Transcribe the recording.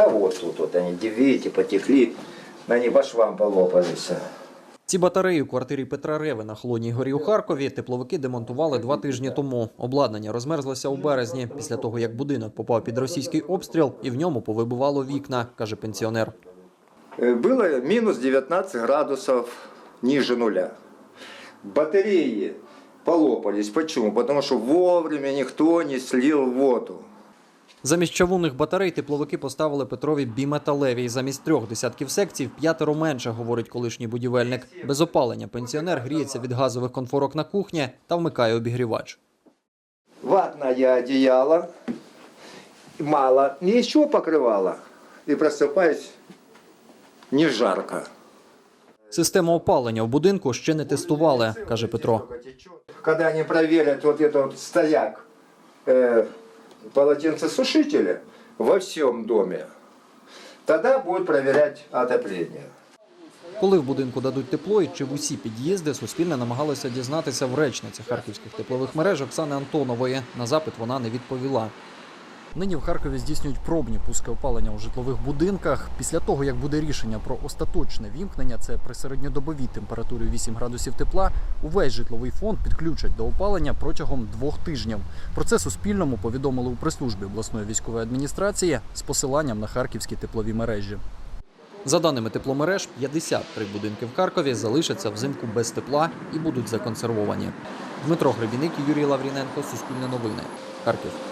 Да вот тут вот они, видите, потекли, они по швам полопались. Ці батареї у квартирі Петра Реви на Холодній горі у Харкові тепловики демонтували два тижні тому. Обладнання розмерзлося у березні після того, як будинок попав під російський обстріл і в ньому повибивало вікна, каже пенсіонер. Э, Было минус 19 градусов ниже нуля. Батареи полопались. Почему? Потому что вовремя никто не слил воду. Замість чавунних батарей тепловики поставили Петрові біметалеві. Замість трьох десятків секцій в п'ятеро менше, говорить колишній будівельник. Без опалення пенсіонер гріється від газових конфорок на кухні та вмикає обігрівач. Ватное одеяло, мало, не еще покрывало. И просыпаюсь, не жарко. Систему опалення в будинку ще не тестували, каже Петро. Когда они проверят вот этот вот стояк э, полотенцесушителя во всем доме, тогда будут проверять отопление. Коли в будинку дадуть тепло і чи в усі під'їзди, Суспільне намагалося дізнатися в речниці харківських теплових мереж Оксани Антонової. На запит вона не відповіла. Нині в Харкові здійснюють пробні пуски опалення у житлових будинках. Після того, як буде рішення про остаточне вімкнення, це при середньодобовій температурі 8 градусів тепла, увесь житловий фонд підключать до опалення протягом двох тижнів. Про це Суспільному повідомили у прес-службі обласної військової адміністрації з посиланням на харківські теплові мережі. За даними тепломереж, 53 будинки в Харкові залишаться взимку без тепла і будуть законсервовані. Дмитро Гребіник Юрій Лавріненко, Суспільне новини, Харків.